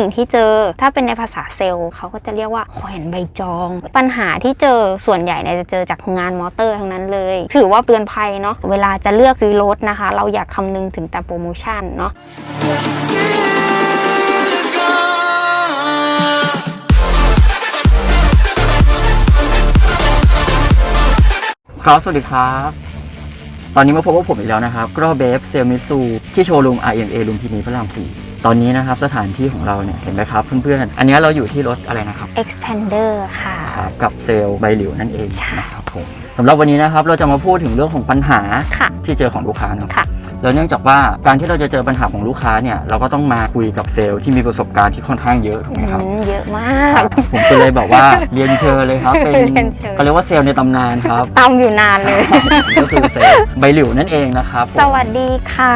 สิ่งที่เจอ ถ้าเป็นในภาษาเซลล์เขาก็จะเรียกว่าแขวนใบจอง ปัญหาที่เจอส่วนใหญ่เนี่ยจะเจอจากงานมอเตอร์ทั้งนั้นเลย ถือว่าเตือนภัยเนาะเวลาจะเลือกซื้อรถนะคะ เราอยากคำนึงถึงแต่โปรโมชั่นเนาะครับสวัสดีครับ ตอนนี้มาพบกับผมอีกแล้วนะครับก็เบฟเซลมิซูที่โชว์รูม IMA ลุมพินีพระรามสี่ตอนนี้นะครับสถานที่ของเราเนี่ยเห็นไหมครับเพื่อนๆ อันนี้เราอยู่ที่รถอะไรนะครับ expander ค่ะครับกับเซลล์ใบหลิวนั่นเองใช่นะครับผมสำหรับวันนี้นะครับเราจะมาพูดถึงเรื่องของปัญหาค่ะที่เจอของลูกค้าเนาะค่ะ แล้วเนื่องจากว่าการที่เราจะเจอปัญหาของลูกค้าเนี่ยเราก็ต้องมาคุยกับเซลล์ที่มีประสบการณ์ที่ค่อนข้างเยอะถูกไหมครับอืมเยอะมาใช่กผมก็เลยบอกว่าเรียนเชิญเลยครับเป็นเรียนเชิญเขาเรียกว่าเซลล์ในตำนานครับตามอยู่นานเลยก็คือเซลล์ใบหลิวนั่นเองนะครับผมสวัสดีค่ะ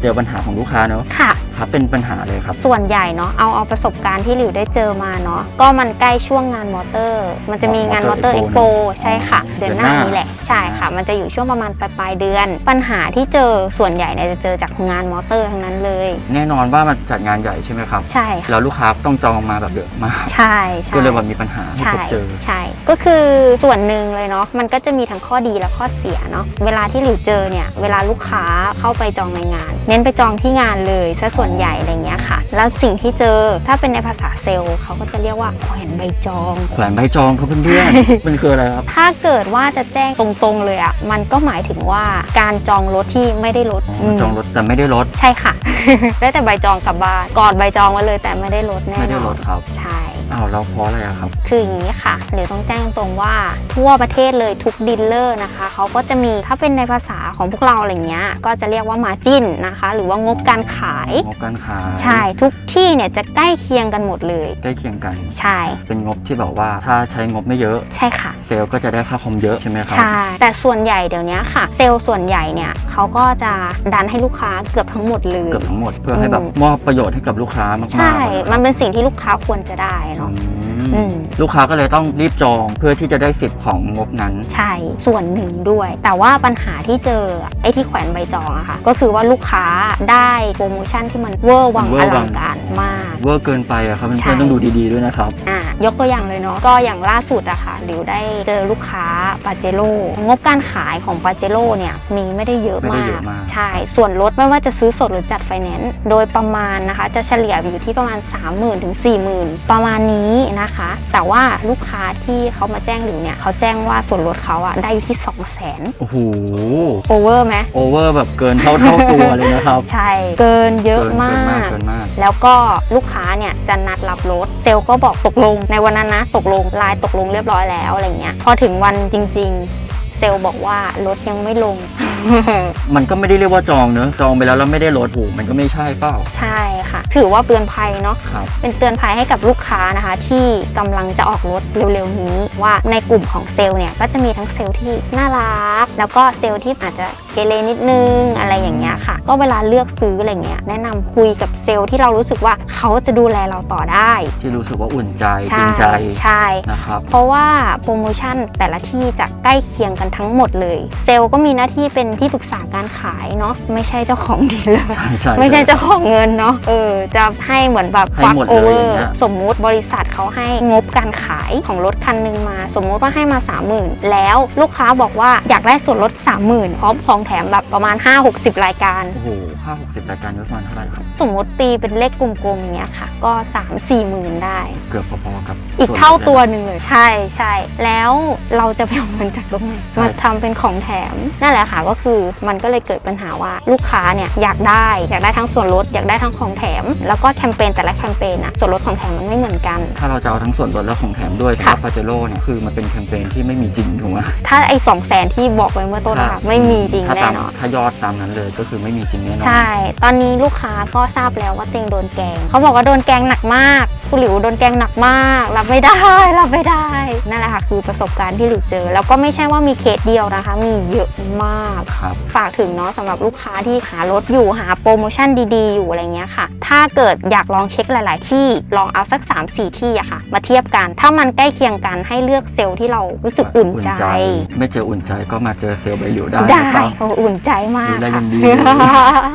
เจอปัญหาของลูกค้าเนอะค่ะครับเป็นปัญหาเลยครับ ส่วนใหญ่เนาะเอาเอาประสบการณ์ที่หลิวได้เจอมาเนาะก็มันใกล้ช่วงงานมอเตอร์ มันจะมีงานมอเตอร์ Motor เอ็กโป Expo เนอะใช่ค่ะอ๋อเดือนหเดือนหน้าน้านี้แหละใช่ค่ะ มันจะอยู่ช่วงประมาณปลายปลายๆเดือน ปัญหาที่เจอส่วนใหญ่เนี่ยจะเจอจากงานมอเตอร์ทั้งนั้นเลย แน่นอนว่ามันจัดงานใหญ่ใช่ไหมครับใช่ค่ะแล้วลูกค้าต้องจองมาแบบเยอะมากใช่ใช่ก็เลยว่ามีปัญหาที่ใช่พบเจอใช่ก็คือส่วนหนึ่งเลยเนาะมันก็จะมีทั้งข้อดีและข้อเสียเนาะเวลาที่หลิวเจอเนี่ยเวลาลูกค้าเข้าไปจองในงาน เน้นไปจองที่งานเลยซะส่วนใหญ่อะไรเงี้ยค่ะ แล้วสิ่งที่เจอถ้าเป็นในภาษาเซลล์เขาก็จะเรียกว่าแขวนใบจอง แขวนใบจองครับเพื่อนใช่ๆมันคืออะไรครับ ถ้าเกิดว่าจะแจ้งตรงๆเลยอะ่ะมันก็หมายถึงว่าการจองรถที่ไม่ได้รถอ๋ออมจองรถแต่ไม่ได้รถใช่ค่ะ ได้แต่ใบจองกลับบ้านกอดใบจองมาเลยแต่ไม่ได้รถแน่ไม่ได้นรอนถครับใช่ อ้าวแล้วเพราะอะไรอะครับ คืออย่างนี้ค่ะหรือต้องแจ้งตรงว่าทั่วประเทศเลยทุกดีลเลอร์นะคะเขาก็จะมีถ้าเป็นในภาษาของพวกเราอะไรเงี้ยก็จะเรียกว่ามาจิ้นนะคะ หรือว่างบการขาย งบการขายใช่ทุกที่เนี่ยจะใกล้เคียงกันหมดเลย ใกล้เคียงกัน ใช่ เป็นงบที่แบบว่าถ้าใช้งบไม่เยอะ ใช่ค่ะ เซลล์ก็จะได้ค่าคอมเยอะใช่ไหมครับ ใช่ แต่ส่วนใหญ่เดี๋ยวนี้ค่ะ เซลล์ส่วนใหญ่เนี่ยเขาก็จะดันให้ลูกค้าเกือบทั้งหมดเลย เกือบทั้งหมดเพื่อให้แบบอืมมอบประโยชน์ให้กับลูกค้ามากๆใช่เลยครับมันเป็นสิ่งที่ลูกค้าควรจะได้เนาะอือืมม ลูกค้าก็เลยต้องรีบจองเพื่อที่จะได้สิทธิ์ของงบนั้น ใช่ ส่วนหนึ่งด้วย แต่ว่าปัญหาที่เจอไอ้ที่แขวนใบจองอะค่ะ ก็คือว่าลูกค้าได้โปรโมชั่นที่มันเวอร์วังเวออร์วัลัง งการมาก เวอร์เกินไปอะครับใช่ เพื่อนๆต้องดูดีๆด้วยนะครับ อะยกตัวอย่างเลยเนาะก็อย่างล่าสุดอะค่ะหลิวได้เจอลูกค้าปาเจโร่งบการขายของปาเจโร่เนี่ยมีไม่ได้เยอะไม่ได้มาเยกอะมาก ใช่ ส่วนลดไม่ว่าจะซื้อสดหรือจัดไฟแนนซ์โดยประมาณนะคะ จะเฉลี่ยอยู่ที่ประมาณ 30,000ถึง40,000 ประมาณนี้นะคะ แต่ว่าลูกค้าที่เขามาแจ้งหลิวเนี่ยเขาแจ้งว่าส่วนลดเขาอะได้อยู่ที่ 200,000โอ้โหโอเวอร์ไหมโอเวอร์แบบเกินเท่าเท่าตัวเลยนะครับ ใช่เกินเยอะเกินมาเกินมากกเกินมาก แล้วก็ลูกค้าเนี่ยจะนัดรับรถ เซลล์ก็บอกตกลงในวันนั้นนะตกลงไลน์ตกลงเรียบร้อยแล้วอะไรเงี้ยพอถึงวันจริง ๆ เซลล์บอกว่ารถยังไม่ลง มันก็ไม่ได้เรียกว่าจองเนอะจองไปแล้วแล้วไม่ได้ลดโอ้โหมันก็ไม่ใช่เปล่าใช่ค่ะ ถือว่าเตือนภัยเนาะครับ เป็นเตือนภัยให้กับลูกค้านะคะ ที่กำลังจะออกรถเร็วๆนี้ ว่าในกลุ่มของเซลล์เนี่ยก็จะมีทั้งเซลล์ที่น่ารัก แล้วก็เซลล์ที่อาจจะเกเรนิดนึงอะไรอย่างเงี้ยค่ะ ก็เวลาเลือกซื้ออะไรเงี้ยแนะนำคุยกับเซลล์ที่เรารู้สึกว่าเขาจะดูแลเราต่อได้ที่รู้สึกว่าอุ่นใจจใช่ริงใจใช่ นะครับ เพราะว่าโปรโมชั่นแต่ละที่จะใกล้เคียงกันทั้งหมดเลย เซลล์ก็มีหน้าที่เป็นที่ปรึกษาการขายเนาะไม่ใช่เจ้าของดีลเลอร์ใช่ใช่ ไม่ใช่เจ้าของเงินเนาะเออจะให้เหมือนแบบให้ควักหมดเลยโอเวออย่างร์เงี้ยสมมุติบริษัทเขาให้งบการขายของรถคันหนึ่งมา สมมุติว่าให้มา 30,000 แล้วลูกค้าบอกว่าอยากได้ส่วนลด 30,000 พร้อมของแถมแบบประมาณ 5-60 รายการ โอ้โหห้าหกสิบรายการยศวันเท่าไหร่ครับ สมมุติตีเป็นเลขกลมๆอย่างเงี้ยค่ะ ก็ 3-4หมื่นได้ เกือบพอๆกับอีกส่นเท่าลดตัวหนึ่งเลยใช่ใช่แล้วเราจะไปเอาเงินจากตรงไหนใช่มาทำเป็นของแถมนั่นแหละค่ะก็คือ มันก็เลยเกิดปัญหาว่าลูกค้าเนี่ยอยากได้อยากได้ทั้งส่วนลดอยากได้ทั้งของแถม แล้วก็แคมเปญแต่ละแคมเปญอะส่วนลดของแถมมันไม่เหมือนกัน ถ้าเราจะเอาทั้งส่วนลดและของแถมด้วยสำหค่ะรับปาเจโร่เนี่ยคือมันเป็นแคมเปญที่ไม่มีจริงถูกไหมถ้าไอ้สองแสนที่บอกไว้เมื่อต้นอะค่ะไม่มีจริงถ้าแน่ตามนอนถ้ายอดตามนั้นเลยก็คือไม่มีจริงแน่นอนใช่ ตอนนี้ลูกค้าก็ทราบแล้วว่าเตวเองโดนแกล้งเขาบอกว่าโดนแกล้งหนักมากคุณหลิวโดนแกล้งหนักมาก รับไม่ได้รับไม่ได้นั่นแหละค่ะคือประสบการณ์ที่หลิวเจอ แล้วก็ไม่ใช่ว่ามีเคสเดียวนะคะ มีเยอะมากครับ ฝากถึงเนาะสำหรับลูกค้าที่หารถอยู่หาโปรโมชั่นดีๆ อยู่อะไรเงี้ยค่ะ ถ้าเกิดอยากลองเช็คหลาย ๆ ที่ลองเอาสัก 3-4 ที่อะค่ะ มาเทียบกัน ถ้ามันใกล้เคียงกันให้เลือกเซลล์ที่เรารู้สึกอุ่นใจ ไม่เจออุ่นใจก็มาเจอเซลล์ใบหลิวได้ได้นะครับโอ้อุ่นใจมากดูแลค่ะยังดี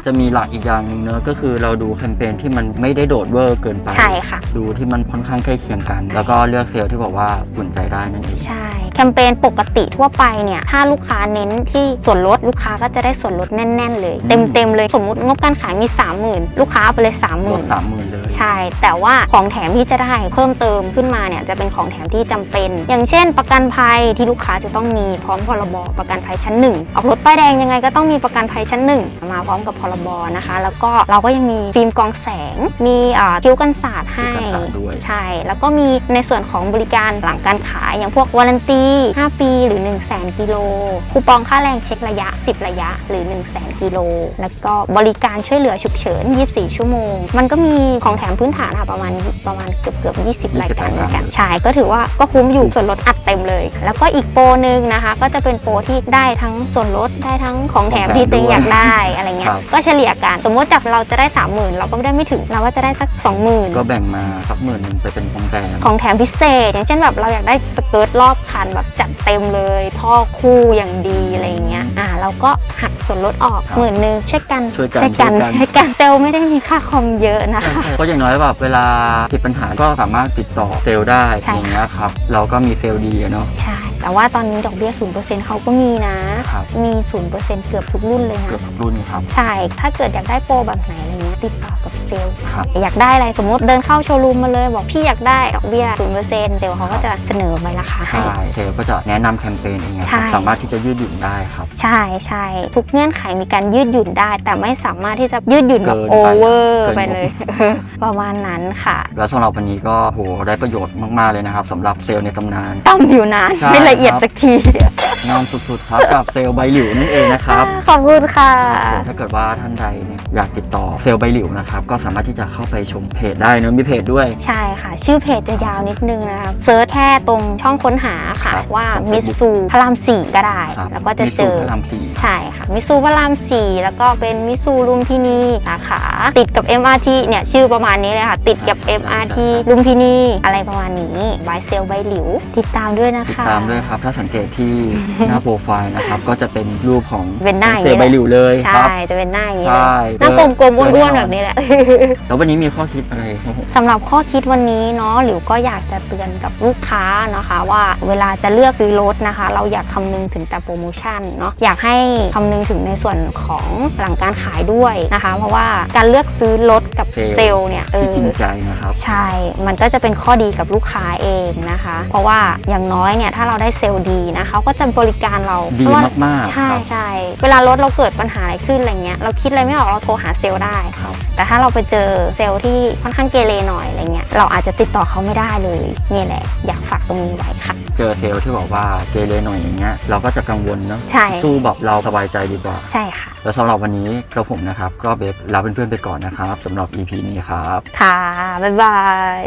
จะมีหลักอีกอย่างหนึ่งเนอะก็คือเราดูแคมเปญที่มันไม่ได้โดดเวอร์เกินไป ใช่ค่ะ ดูที่มันค่อนข้างใกล้เคียงกัน แล้วก็เลือกเซลล์ที่บอกว่าอุ่นใจได้นั่นเอง ใช่ แคมเปญปกติทั่วไปเนี่ย ถ้าลูกค้าเน้นที่ส่วนลด ลูกค้าก็จะได้ส่วนลดแน่น ๆ เลยอืมเต็มๆเลยสมมติงบการขายมี 30,000 ลูกค้าเอาไปเลย 30,000สามหมื่น ใช่ แต่ว่าของแถมที่จะได้เพิ่มเติมขึ้นมาเนี่ยจะเป็นของแถมที่จำเป็น อย่างเช่น ประกันภัยที่ลูกค้าจะต้องมีพร้อมพรบประกันภัยชั้นหนึ่งออกรถป้ายแดงยังไงก็ต้องมีประกันภัยชั้นหนึ่งมาพร้อมกับพรบนะคะ แล้วก็เราก็ยังมีฟิล์มกรองแสง มีอ่าคิ้วกันศาสตร์ให้คิ้วกันศาสตร์ด้วยใช่ แล้วก็มีในส่วนของบริการหลังการขายอย่างพวกวารันตี 5 ปีหรือ 1 0 0 0 0แกิโลคูปองค่าแรงเช็คระยะ 10 ระยะหรือ 1 0 0 0 0แกิโลแล้วก็บริการช่วยเหลือฉุกเฉิน 24 ชั่วโมง มันก็มีของแถมพื้นฐานค่ะประมาณประมาณเกือบเกือบ20 รายการเหมือนกันใช่ก็ถือว่าก็คุ้มอยู่ส่วนลดอัดเต็มเลย แล้วก็อีกโปรหนึ่งนะคะ ก็จะเป็นโปรที่ได้ทั้งส่วนลดได้ทั้งของแถมที่เต็งอยากได้อะไรเงี้คยรับก็เฉลี่ยกันสมมติจากเราจะได้ 30,000 เราก็ไม่ได้ไม่ถึงเราก็จะได้สัก 20,000 ก็แบ่งมาสักหมื่นหนึ่งไปเป็นของแถมของแถมพิเศษ อย่างเช่นแบบเราอยากได้สเกิร์ตรอบคันแบบจัดเต็มเลยท่อคู่อย่างดีอะไรอย่างเงี้ยอ่าเราก็หักส่วนลดออกครับหมื่นหนึ่งช่วยกันช่วยกันช่วยกันช่วยกันช่วยกันเซลล์ไม่ได้มีค่าคอมเยอะนะคะก็อย่างน้อยแบบเวลาติดปัญหาก็สามารถติดต่อเซลล์ได้ใช่อย่างเงี้ยครับ เราก็มีเซลล์ดีอะเนาะ ใช่ แต่ว่าตอนนี้ดอกเบี้ย0%เขาก็มีนะ ครับ มี0%เกือบทุกรุ่นเลยเกือบนะ ทุกรุ่นครับ ใช่ ถ้าเกิดอยากได้โปรแบบไหนอะไรเงี้ยติดต่อกับเซลล์ ครับ อยากได้อะไรสมมติเดินเข้าโชว์รูมมาเลย บอกพี่อยากได้ดอกเบี้ย0%เซลล์เขาก็จะเสนอไปราคาให้ ใช่เซลล์ก็จะแนะนำแคมเปญเองนะคใช่ รับสามารถที่จะยืดหยุ่นได้ครับ ใช่ใช่ทุกเงื่อนไขมีการยืดหยุ่นได้ แต่ไม่สามารถที่จะยืดหยุ่นแบบเกินโอไปเวอร์เกินไปเลยประมาณนั้นค่ะแล้วสำหรับวันนี้ก็โหได้ประโยชน์มากๆเลยนะครับสำหรับเซลล์ในตำนานตั้มอยู่นานใช่ไม่ละเอียดจักที งามสุดๆครับกับเซลล์ใบหลิวนั่นเองนะครับขอบคุณค่ะถ้าเกิดว่าท่านใดเนี่ยอยากติดต่อเซลล์ใบหลิวนะครับก็สามารถที่จะเข้าไปชมเพจได้เนอะมีเพจด้วย ใช่ค่ะ ชื่อเพจจะยาวนิดนึงนะคะเซิร์ชแค่ตรงช่องค้นหาค่ะครับว่าของมิ Facebook ซูพระรามสี่ก็ได้ ครับแล้วก็จะมีเจสูตอรพระรามสี่ ใช่ค่ะ มิซูพระรามสี่แล้วก็เป็นมิซูลุมพินีสาขา ติดกับ MRT เนี่ย ชื่อประมาณนี้เลยค่ะ ติดกับ ใช่ใช่ MRT ใช่ ลุมพินีอะไรประมาณนี้บายเซลใบหลิว ติดตามด้วยนะติดคะ ตามด้วยครับ ถ้าสังเกตที่หน้าโปรไฟล์นะครับก็จะเป็นรูปของเป็นหน้าอย่างเซลนี้ล์ใบหลิวเลยคใช่รับจะเป็นหน้าอย่างนี้ใช่เลยหน้ากลมๆอ้วนๆแบบนี้แหละ แล้ววันนี้มีข้อคิดอะไรครับผม สำหรับข้อคิดวันนี้เนาะหลิวก็อยากจะเตือนกับลูกค้านะคะ ว่าเวลาจะเลือกซื้อรถนะคะ เราอยากคำนึงถึงแต่โปรโมชั่นเนาะอยากให้คำนึงถึงในส่วนของหลังการขายด้วยนะคะ เพราะว่าการเลือกซื้อรถกับเซลล์เนี่ยเอที่อ จริงใจนะครับ ใช่ มันก็จะเป็นข้อดีกับลูกค้าเองนะคะ เพราะว่าอย่างน้อยเนี่ยถ้าเราได้เซลล์ดีนะคะเขาก็จะบริการเราดีเพระว่มากๆใช่ครับใช่เวลารถเราเกิดปัญหาอะไรขึ้นอะไรเงี้ยเราคิดอะไรไม่ออกเราโทรหาเซลล์ได้ ครับ แต่ถ้าเราไปเจอเซลล์ที่ค่อนข้างเกเรหน่อยอะไรเงี้ยเราอาจจะติดต่อเขาไม่ได้เลยนี่แหละ อยากฝากตรงนี้ไว้ค่ะ เจอเซลล์ที่บอกว่าเกเรหน่อยอย่างเงี้ยเราก็จะกังวลเนาะใช่ สู้แบบเราสบายใจดีกว่า ใช่ค่ะ แล้วสำหรับวันนี้กระผมนะครับก็เบฟลาเพื่อนๆไปก่อนนะครับสำหรับ EP นี้ครับ ค่ะ บ๊ายบาย